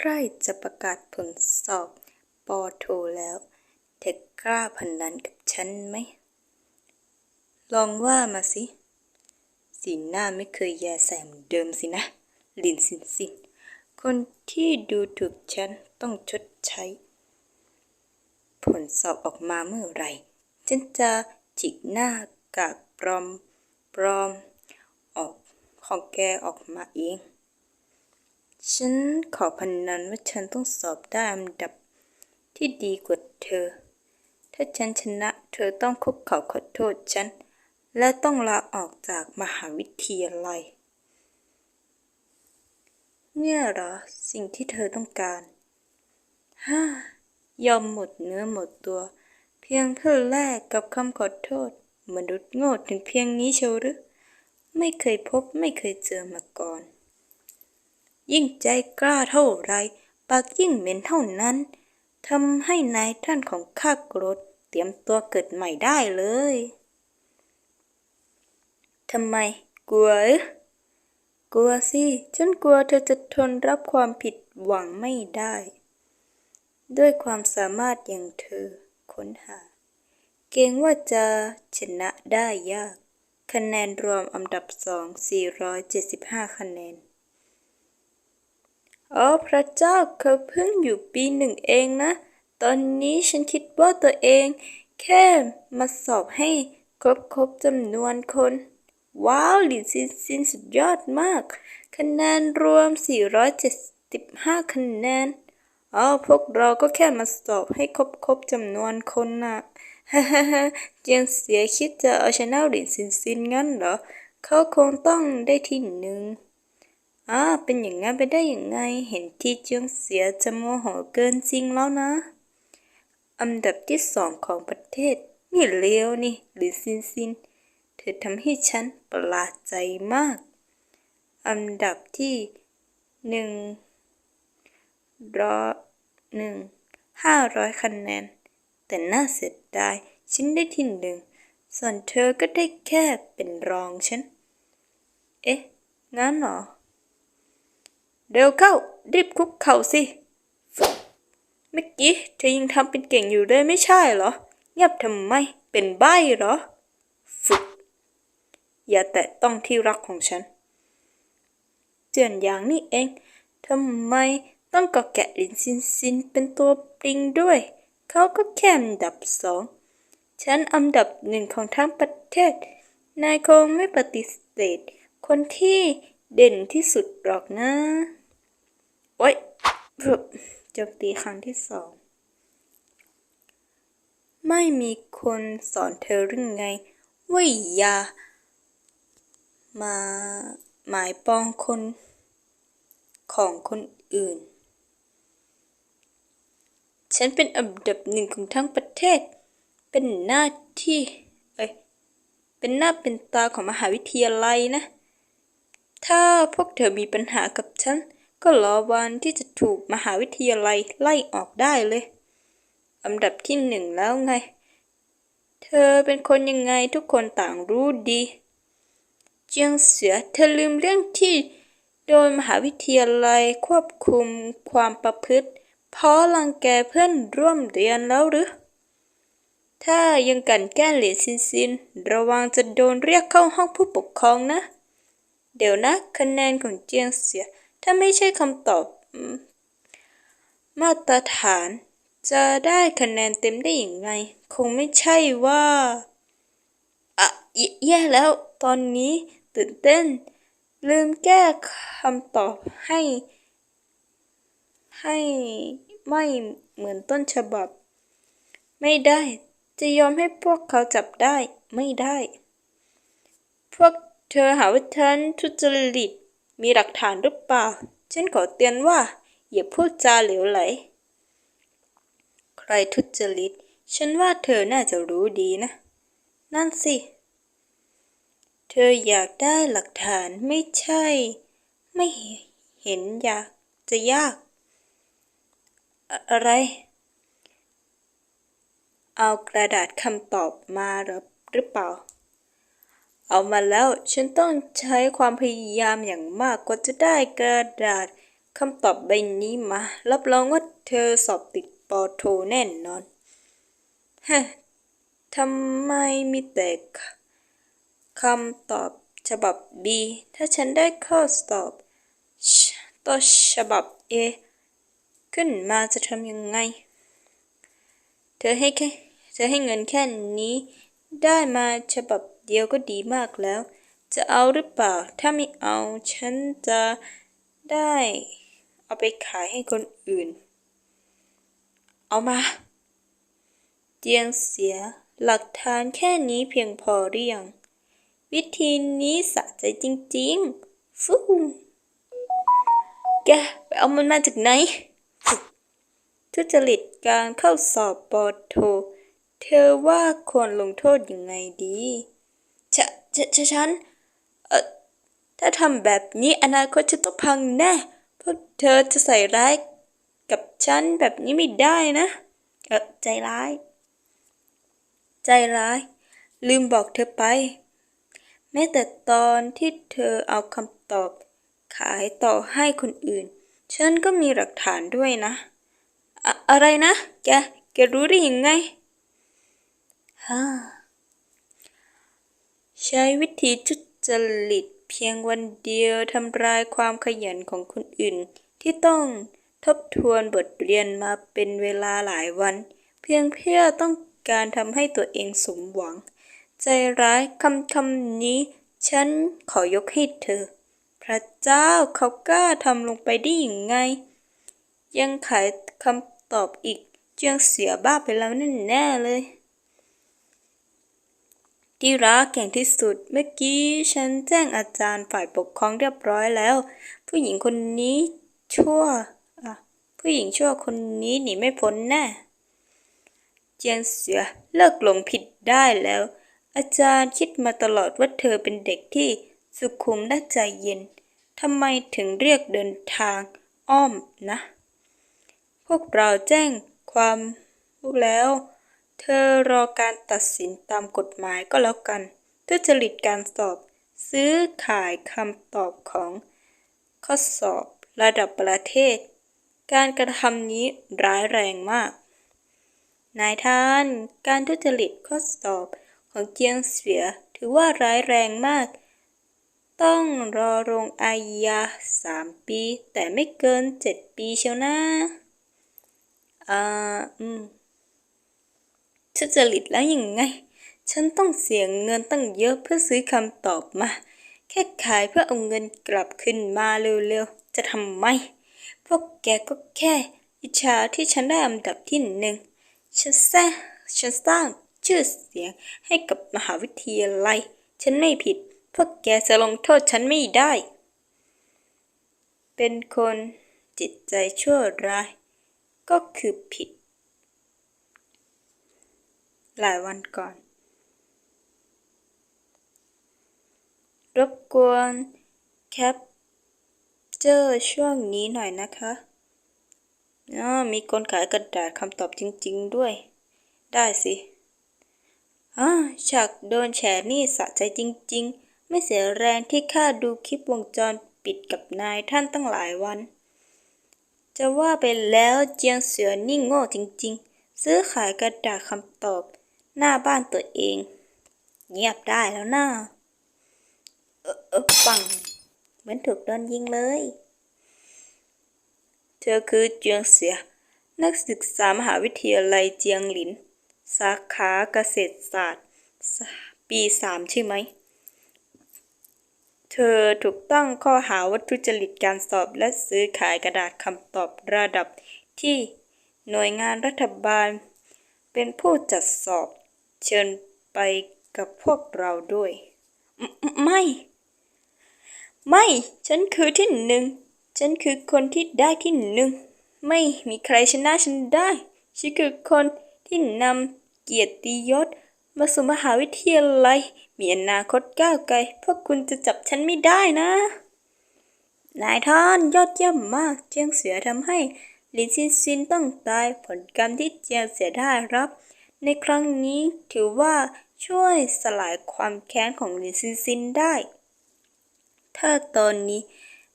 ใกล้จะประกาศผลสอบปอโทแล้ว เธอกล้าพนันกับฉันไหม ลองว่ามาสิ สีหน้าไม่เคยแยแสเหมือนเดิมสินะ ลินสินสิน คนที่ดูถูกฉันต้องชดใช้ ผลสอบออกมาเมื่อไหร่ ฉันจะจิกหน้ากากปลอมปลอม ออกของแกออกมาเอง ฉันขอพนันว่าฉันต้องสอบได้อันดับที่ดีกว่าเธอ ถ้าฉันชนะเธอต้องคุกเข่าขอโทษฉัน และต้องลาออกจากมหาวิทยาลัย เนี่ยเหรอสิ่งที่เธอต้องการฮ่ายอมหมดเนื้อหมดตัว เพียงเพื่อแลกกับคำขอโทษ มนุษย์โง่ถึงเพียงนี้เชียวหรือ ไม่เคยพบไม่เคยเจอมาก่อน ยิ่งใจกล้าเท่าไร ปากยิ่งเหม็นเท่านั้นทำให้นายท่านของข้าโกรธ เตรียมตัวเกิดใหม่ได้เลยทำไม กลัวกลัวสิ ฉันกลัวเธอจะทนรับความผิดหวังไม่ได้ ด้วยความสามารถอย่างเธอค้นหา เกรงว่าจะชนะได้ยาก คะแนนรวมอันดับสอง475 คะแนน อ๋อพระเจ้าเขาเพิ่งอยู่ปีหนึ่งเองนะ ตอนนี้ฉันคิดว่าตัวเอง แค่มาสอบให้ครบครบจำนวนคน ว้าวหลินซินซินสุดยอดมาก คะแนนรวม 475 คะแนนอ๋อพวกเราก็แค่มาสอบให้ครบครบจำนวนคนนะฮ่าฮ่าฮ่าเจียงเสียคิดจะเอาชนะหลินซินซินงั้นเหรอ เขาคงต้องได้ที่หนึ่ง อ่าเป็นอย่างนั้นไปได้อย่างไง เห็นที่เจียงเสียจะโมโหเกินจริงแล้วนะ อันดับที่สองของประเทศ นี่เลวนี่ หรือซินซิน เธอทำให้ฉันประหลาดใจมาก อันดับที่หนึ่งร้อยหนึ่งห้าร้อยคะแนน แต่น่าเสียดายฉันได้ที่หนึ่งส่วนเธอก็ได้แค่เป็นรองฉัน เอ๊ะ งั้นเหรอ เร็วเข้ารีบคุกเข่าสิ เมื่อกี้เธอยังทำเป็นเก่งอยู่เลยไม่ใช่เหรอ เงียบทำไม เป็นใบ้เหรอฝึกอย่าแตะต้องที่รักของฉัน เจือนอย่างนี้เอง ทำไมต้องกอแกะลินซินซินเป็นตัวปริงด้วย เขาก็แค่อันดับสอง ฉันอันดับหนึ่งของทั้งประเทศ นายคงไม่ปฏิเสธ คนที่เด่นที่สุดหรอกนะ โอ๊ยฟึบโจมตีครั้งที่สอง ไม่มีคนสอนเธอหรือไงว่าอย่ามาหมายปองคนของคนอื่น ฉันเป็นอันดับหนึ่งของทั้งประเทศ เป็นหน้าที่เอ้ย เป็นหน้าเป็นตาของมหาวิทยาลัยนะ ถ้าพวกเธอมีปัญหากับฉัน ก็รอวันที่จะถูกมหาวิทยาลัยไล่ออกได้เลยอันดับที่หนึ่งแล้วไง เธอเป็นคนยังไงทุกคนต่างรู้ดี เจียงเสือเธอลืมเรื่องที่โดยมหาวิทยาลัยควบคุมความประพฤติ เพราะรังแกเพื่อนร่วมเรียนแล้วหรือ ถ้ายังกันแก้เหลียนซินซิน ระวังจะโดนเรียกเข้าห้องผู้ปกครองนะ เดี๋ยวนะคะแนนของเจียงเสีย ถ้าไม่ใช่คำตอบมาตรฐาน จะได้คะแนนเต็มได้อย่างไง คงไม่ใช่ว่าอะแยแย่แล้วตอนนี้ตื่นเต้น ลืมแก้คำตอบให้ ให้ไม่เหมือนต้นฉบับ ไม่ได้ จะยอมให้พวกเขาจับได้ไม่ได้ พวกเธอหาว่าฉันทุจริต มีหลักฐานหรือเปล่า ฉันขอเตือนว่า อย่าพูดจาเหลวไหล ใครทุจริต ฉันว่าเธอน่าจะรู้ดีนะ นั่นสิ เธออยากได้หลักฐานไม่ใช่ ไม่เห็นอยากจะยาก อะไร เอากระดาษคำตอบมารือหรือเปล่า เอามาแล้วฉันต้องใช้ความพยายามอย่างมากกว่าจะได้กระดาษคำตอบใบนี้มา รับรองว่าเธอสอบติดปอโทแน่นอนฮะทำไมมีแต่คำตอบฉบับ B ถ้าฉันได้ข้อสอบตัวฉบับ A ขึ้นมาจะทำยังไง เธอให้แค่เธอให้เงินแค่นี้ได้มาฉบับ เดียวก็ดีมากแล้ว จะเอาหรือเปล่า ถ้าไม่เอาฉันจะได้เอาไปขายให้คนอื่น เอามา เจียงเสียหลักฐานแค่นี้เพียงพอหรือยัง วิธีนี้สะใจจริงๆ ฟูแกไปเอามันมาจากไหน ทุจริตการเข้าสอบปอโท เธอว่าควรลงโทษยังไงดี ชะชะชะฉัน เออถ้าทำแบบนี้อนาคตจะต้องพังแน่พวกเธอจะใส่ร้ายกับฉันแบบนี้ไม่ได้นะ เออใจร้าย ใจร้าย ลืมบอกเธอไป แม้แต่ตอนที่เธอเอาคำตอบ ขายต่อให้คนอื่น ฉันก็มีหลักฐานด้วยนะอะอะไรนะ แก แกรู้ได้ยังไงฮ่า ใช้วิธีทุจริตเพียงวันเดียวทำลายความขยันของคนอื่น ที่ต้องทบทวนบทเรียนมาเป็นเวลาหลายวัน เพียงเพื่อต้องการทำให้ตัวเองสมหวัง ใจร้ายคำคำนี้ ฉันขอยกให้เธอ พระเจ้าเขากล้าทำลงไปได้ยังไง ยังขายคำตอบอีกเจียงเสียบ้าไปแล้วแน่เลย ที่รักเก่งที่สุด เมื่อกี้ฉันแจ้งอาจารย์ฝ่ายปกครองเรียบร้อยแล้ว ผู้หญิงคนนี้ชั่วผู้หญิงชั่วคนนี้หนีไม่พ้นแน่เจียงเสียเลิกหลงผิดได้แล้ว อาจารย์คิดมาตลอดว่าเธอเป็นเด็กที่สุขุมและใจเย็นทำไมถึงเรียกเดินทางอ้อมนะ พวกเราแจ้งความแล้ว เธอรอการตัดสินตามกฎหมายก็แล้วกัน ทุจริตการสอบ ซื้อขายคำตอบของข้อสอบระดับประเทศ การกระทำนี้ร้ายแรงมาก นายท่าน การทุจริตข้อสอบของเจียงเสียถือว่าร้ายแรงมาก ต้องรอลงอาญาสามปี แต่ไม่เกินเจ็ดปีเชียวนะอ่า อืม ทุจะริตแล้วยังไง ฉันต้องเสียเงินตั้งเยอะเพื่อซื้อคำตอบมา แค่ขายเพื่อเอาเงินกลับขึ้นมาเร็วๆ จะทำไม พวกแกก็แค่อิจฉาที่ฉันได้อันดับที่หนึ่ง ฉันสร้างฉันสร้างชื่อเสียงให้กับมหาวิทยาลัย ฉันไม่ผิด พวกแกจะลงโทษฉันไม่ได้ เป็นคนจิตใจชั่วร้าย ก็คือผิด หลายวันก่อน รบกวนแคปเจอร์ช่วงนี้หน่อยนะคะอ๋อมีคนขายกระดาษคำตอบจริง ๆ ด้วย ได้สิอ๋อฉากโดนแฉนี่สะใจจริง ๆ ไม่เสียแรงที่ข้าดูคลิปวงจรปิดกับนายท่านตั้งหลายวัน จะว่าไปแล้วเจียงเสือนี่โง่จริง ๆ ซื้อขายกระดาษคำตอบ หน้าบ้านตัวเอง เงียบได้แล้วนะเออเออปัง เหมือนถูกโดนยิงเลย เธอคือเจียงเสีย นักศึกษามหาวิทยาลัยเจียงหลิน สาขาเกษตรศาสตร์ ปีสามใช่ไหม เธอถูกตั้งข้อหาวัตถุจริตการสอบและซื้อขายกระดาษคำตอบระดับที่หน่วยงานรัฐบาลเป็นผู้จัดสอบ เชิญไปกับพวกเราด้วยไม่ไม่ ไม่ ฉันคือที่หนึ่ง ฉันคือคนที่ได้ที่หนึ่ง ไม่มีใครชนะฉันได้ ฉันคือคนที่นำเกียรติยศ มาสู่มหาวิทยาลัย มีอนาคตก้าวไกล พวกคุณจะจับฉันไม่ได้นะ นายท่านยอดเยี่ยมมาก เจียงเสือทำให้ลินซินซินต้องตายผลกรรมที่เจียงเสือได้รับ ในครั้งนี้ถือว่าช่วยสลายความแค้นของลินซินซินได้ ถ้าตอนนี้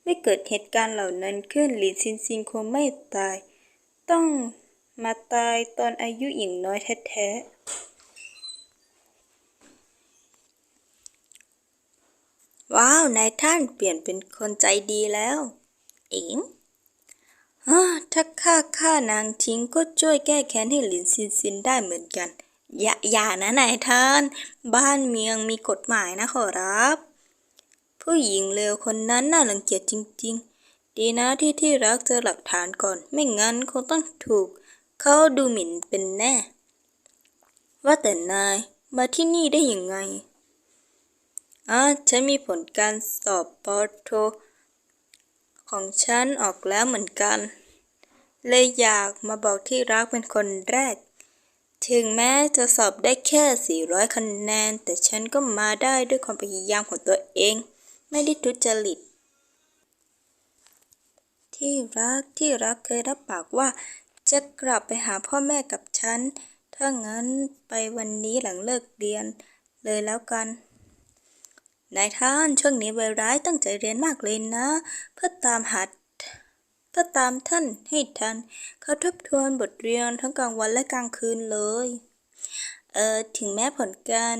ไม่เกิดเหตุการณ์เหล่านั้นขึ้นหลินซินซินคงไม่ตาย ต้องมาตายตอนอายุอย่างน้อยแท้ๆ ว้าว นายท่านเปลี่ยนเป็นคนใจดีแล้ว เอ๋ง ถ้าข้าฆ่านางทิ้งก็ช่วยแก้แค้นให้หลินซินซินได้เหมือนกัน อย่าอย่านะนายท่าน บ้านเมืองมีกฎหมายนะขอรับ ผู้หญิงเลวคนนั้นน่ารังเกียจจริง ๆ ดีนะที่ที่รักเจอหลักฐานก่อน ไม่งั้นคงต้องถูก เขาดูหมิ่นเป็นแน่ ว่าแต่นายมาที่นี่ได้ยังไงอ่าฉันมีผลการสอบปอโท ของฉันออกแล้วเหมือนกัน เลยอยากมาบอกที่รักเป็นคนแรก ถึงแม้จะสอบได้แค่ 400 คะแนน แต่ฉันก็มาได้ด้วยความพยายามของตัวเอง ไม่ได้ทุจริต ที่รักที่รักเคยรับปากว่า จะกลับไปหาพ่อแม่กับฉัน ถ้างั้นไปวันนี้หลังเลิกเรียนเลยแล้วกัน นายท่านช่วงนี้ไวร้ายตั้งใจเรียนมากเลยนะ เพื่อตามหาเพื่อตามท่านให้ทันเขาทบทวนบทเรียนทั้งกลางวันและกลางคืนเลย เออถึงแม้ผลการ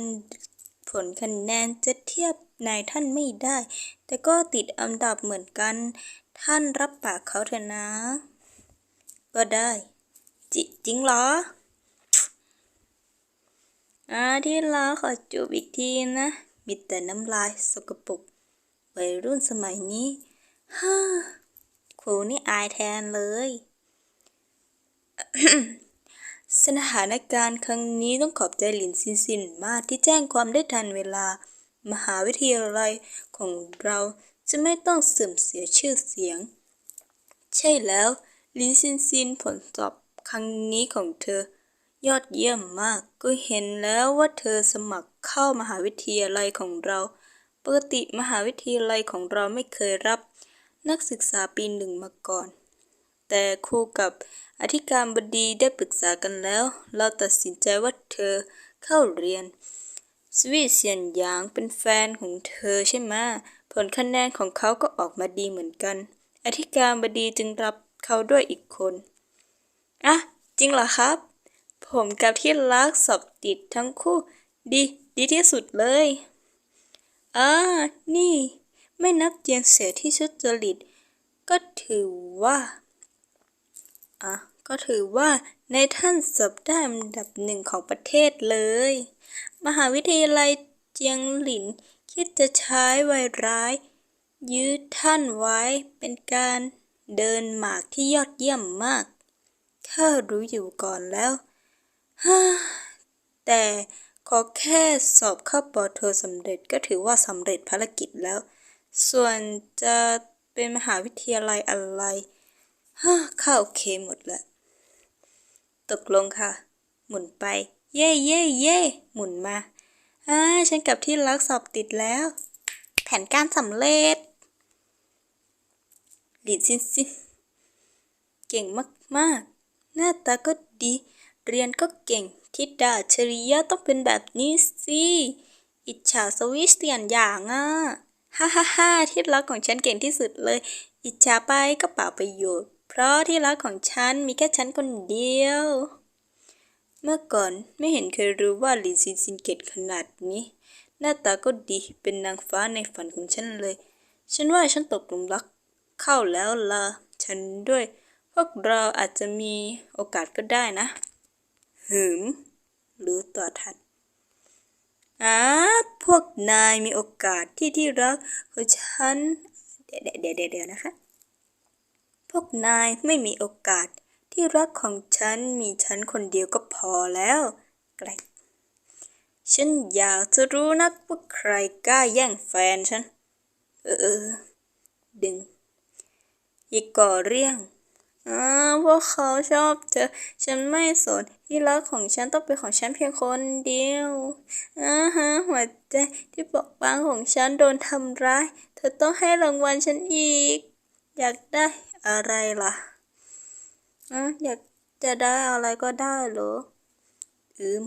ผลคะแนนจะเทียบนายท่านไม่ได้ แต่ก็ติดอันดับเหมือนกัน ท่านรับปากเขาเถอะนะ ก็ได้จิจริงเหรออ่าที่รักขอจูบอีกทีนะ มีแต่น้ำลายสกปรกวัยรุ่นสมัยนี้ฮ่าครูนี่อายแทนเลย สถานการณ์ครั้งนี้ต้องขอบใจหลินซินซินมากที่แจ้งความได้ทันเวลา มหาวิทยาลัยของเราจะไม่ต้องเสื่อมเสียชื่อเสียง ใช่แล้วลินซินซินผลสอบครั้งนี้ของเธอ ยอดเยี่ยมมากก็เห็นแล้วว่าเธอสมัคร เข้ามหาวิทยาลัยของเรา ปกติมหาวิทยาลัยของเราไม่เคยรับนักศึกษาปีหนึ่งมาก่อน แต่ครูกับอธิการบดีได้ปรึกษากันแล้ว เราตัดสินใจว่าเธอเข้าเรียน สวีเซียนหยางเป็นแฟนของเธอใช่ไหมผลคะแนนของเขาก็ออกมาดีเหมือนกัน อธิการบดีจึงรับเขาด้วยอีกคนอะจริงเหรอครับ ผมกับที่รักสอบติดทั้งคู่ ดี ดีที่สุดเลยอ่านี่ ไม่นับเจียงเสียที่ชุดจริต ก็ถือว่า อะ ก็ถือว่าในท่านสอบได้อันดับหนึ่งของประเทศเลย มหาวิทยาลัยเจียงหลินคิดจะใช้ไวร้าย ยืดท่านไว้เป็นการเดินหมากที่ยอดเยี่ยมมากข้ารู้อยู่ก่อนแล้วฮ่าแต่ ขอแค่สอบเข้าปอโทสำเร็จก็ถือว่าสำเร็จภารกิจแล้ว ส่วนจะเป็นมหาวิทยาลัยอะไรฮ่าข้าโอเคหมดละตกลงค่ะ หมุนไป เย่เย่เย่หมุนมาอ่าฉันกับที่รักสอบติดแล้ว แผนการสำเร็จหลินซินซินเก่งมากๆ หน้าตาก็ดี เรียนก็เก่ง ทิดาอัจฉริยะต้องเป็นแบบนี้สิ อิจฉาสวิสเตียนอย่างอะ ฮ่าฮ่าฮ่าที่รักของฉันเก่งที่สุดเลย อิจฉาไปก็เปล่าประโยชน์ เพราะที่รักของฉันมีแค่ฉันคนเดียว เมื่อก่อนไม่เห็นเคยรู้ว่าหลินซินซินเก่งขนาดนี้ หน้าตาก็ดีเป็นนางฟ้าในฝันของฉันเลย ฉันว่าฉันตกหลุมรักเข้าแล้วล่ะ ฉันด้วย พวกเราอาจจะมีโอกาสก็ได้นะ หืมรู้ตัวทันอ่าพวกนายมีโอกาสที่ที่รักของฉัน เดี๋ยวเดี๋ยวเดี๋ยวเดะนะคะ พวกนายไม่มีโอกาสที่รักของฉันมีฉันคนเดียวก็พอแล้วไกลฉันอยากจะรู้นักว่าใครกล้าแย่งแฟนฉัน เออเออดึงอีกก่อเรี่ยง อ่าพวกเขาชอบเธอ ฉันไม่สนที่รักของฉันต้องเป็นของฉันเพียงคนเดียวอ่าฮะหัวใจที่บอบบางของฉันโดนทำร้าย เธอต้องให้รางวัลฉันอีก อยากได้อะไรล่ะอะอยากจะได้อะไรก็ได้เหรอ อืม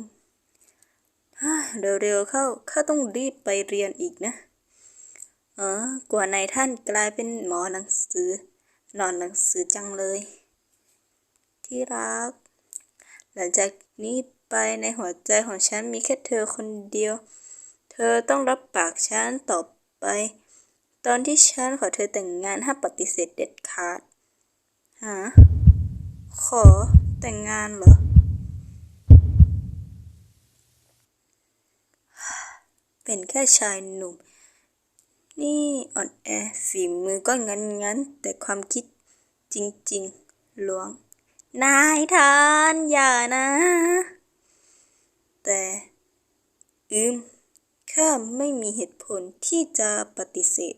ฮ่าเร็วๆเข้า ข้าต้องรีบไปเรียนอีกนะ เออกว่านายท่านกลายเป็นหมอหนังสือ นอนหนังสือจังเลย ที่รัก หลังจากนี้ไปในหัวใจของฉันมีแค่เธอคนเดียว เธอต้องรับปากฉันต่อไป ตอนที่ฉันขอเธอแต่งงานห้ามปฏิเสธเด็ดขาดฮะขอแต่งงานเหรอ เป็นแค่ชายหนุ่ม นี่อ่อนแอฝีมือก็งั้นงั้น แต่ความคิดจริงๆลวง นายทานอย่านะ แต่อืมข้าไม่มีเหตุผลที่จะปฏิเสธ